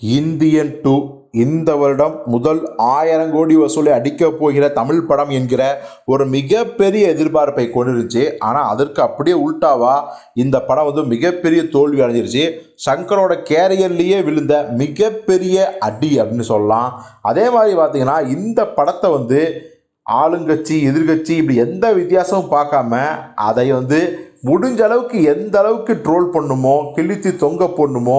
Indian two இந்த வருடம் முதல் ஆயிரம் கோடி வசூலை அடிக்கப் போகிற தமிழ் படம் என்கிற ஒரு மிகப்பெரிய எதிர்பார்ப்பை கொண்டிருந்துச்சு. ஆனால் அதற்கு அப்படியே உல்டாவா இந்த படம் வந்து மிகப்பெரிய தோல்வி அடைஞ்சிருச்சு. சங்கரோட கேரியர்லேயே விழுந்த மிகப்பெரிய அடி அப்படின்னு சொல்லலாம். அதே மாதிரி பார்த்தீங்கன்னா இந்த படத்தை வந்து ஆளுங்கட்சி எதிர்கட்சி இப்படி எந்த வித்தியாசமும் பார்க்காம அதை வந்து முடிஞ்ச அளவுக்கு எந்த அளவுக்கு ட்ரோல் பண்ணுமோ கிழித்து தொங்க போடணுமோ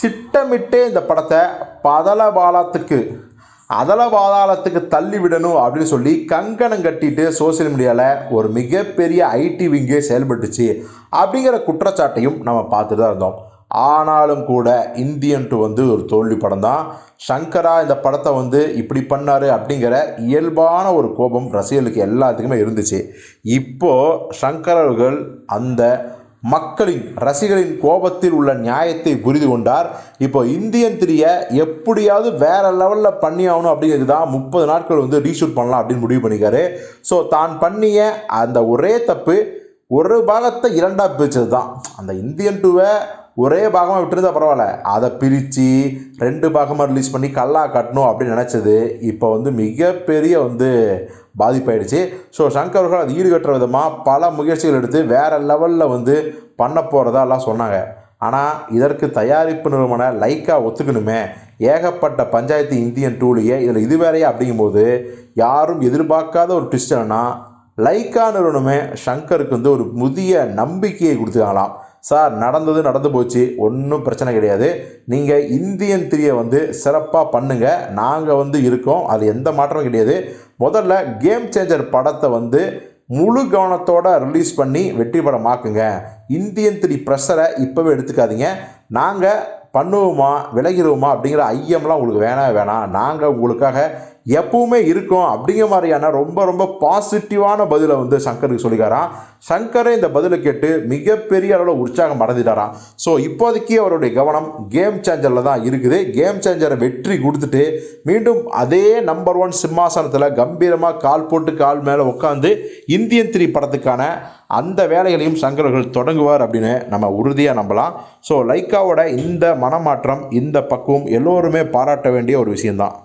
திட்டமிட்டே இந்த படத்தை பதல பாலத்துக்கு அதல பாதாளத்துக்கு தள்ளி விடணும் அப்படின்னு சொல்லி கங்கணம் கட்டிட்டு சோசியல் மீடியாவில் ஒரு மிகப்பெரிய ஐடி விங்கே செயல்பட்டுச்சு அப்படிங்கிற குற்றச்சாட்டையும் நம்ம பார்த்துட்டு தான் இருந்தோம். ஆனாலும் கூட இந்தியன் டூ வந்து ஒரு தோல்வி படம் தான் சங்கரா இந்த படத்தை வந்து இப்படி பண்ணார் அப்படிங்கிற இயல்பான ஒரு கோபம் ரசிகர்களுக்கு எல்லாத்துக்குமே இருந்துச்சு. இப்போது சங்கர் அவர்கள் அந்த மக்களின் ரசிகரின் கோபத்தில் உள்ள நியாயத்தை புரிந்து கொண்டார். இப்போ இந்தியன் த்ரீயை எப்படியாவது வேற லெவலில் பண்ணி ஆகணும் அப்படிங்கிறது தான் முப்பது நாட்கள் வந்து ரீஷூட் பண்ணலாம் அப்படின்னு முடிவு பண்ணிக்காரு ஸோ தான் பண்ணிய அந்த ஒரே தப்பு ஒரு பாகத்தை இரண்டாக பிரிச்சது தான் அந்த இந்தியன் டூவை ஒரே பாகமாக விட்டுருந்தா பரவாயில்ல. அதை பிரித்து ரெண்டு பாகமாக ரிலீஸ் பண்ணி கல்லா கட்டணும் அப்படின்னு நினச்சது. இப்போ வந்து மிகப்பெரிய வந்து பாதிப்பாயிடுச்சு. ஸோ சங்கர் அவர்கள் அது ஈடுகட்டுற விதமாக பல முயற்சிகள் எடுத்து வேறு லெவலில் வந்து பண்ண போகிறதா எல்லாம் சொன்னாங்க. ஆனால் இதற்கு தயாரிப்பு நிறுவன லைக்கா ஒத்துக்கணுமே. ஏகப்பட்ட பஞ்சாயத்து இந்தியன் டூலியே இதில் இது வேறையா அப்படிங்கும்போது யாரும் எதிர்பார்க்காத ஒரு ட்விஸ்ட் என்னன்னா லைக்கா நிறுவனமே ஷங்கருக்கு வந்து ஒரு புதிய நம்பிக்கையை கொடுத்துருக்காங்களாம். சார் நடந்தது நடந்து போச்சு ஒன்றும் பிரச்சனை கிடையாது. நீங்கள் இந்தியன் த்ரீயை வந்து சிறப்பாக பண்ணுங்கள் நாங்கள் வந்து இருக்கோம் அது எந்த மாற்றமும் கிடையாது. முதல்ல கேம் சேஞ்சர் படத்தை வந்து முழு கவனத்தோட ரிலீஸ் பண்ணி வெற்றி படமாக்குங்க இந்தியன் த்ரீ ப்ரெஷரை இப்போவே எடுத்துக்காதீங்க. நாங்கள் பண்ணுவோமா விலகிடுவோமா அப்படிங்கிற ஐயம்லாம் உங்களுக்கு வேணாம் வேணாம். நாங்கள் உங்களுக்காக எப்பவுமே இருக்கும் அப்படிங்கிற மாதிரியான ரொம்ப ரொம்ப பாசிட்டிவான பதிலை வந்து சங்கருக்கு சொல்லிக்காராம் சங்கரே இந்த பதிலை கேட்டு மிகப்பெரிய அளவில் உற்சாகம் அடைஞ்சிட்டாராம் ஸோ இப்போதைக்கு அவருடைய கவனம் கேம் சேஞ்சரில் தான் இருக்குது. கேம் சேஞ்சரை வெற்றி கொடுத்துட்டு மீண்டும் அதே நம்பர் ஒன் சிம்மாசனத்தில் கம்பீரமாக கால் போட்டு கால் மேலே உட்காந்து இந்தியன் த்ரீ படத்துக்கான அந்த வேலைகளையும் சங்கரர்கள் தொடங்குவார் அப்படின்னு நம்ம உறுதியாக நம்பலாம். ஸோ லைக்காவோட இந்த மனமாற்றம் இந்த பக்குவம் எல்லோருமே பாராட்ட வேண்டிய ஒரு விஷயம்தான்.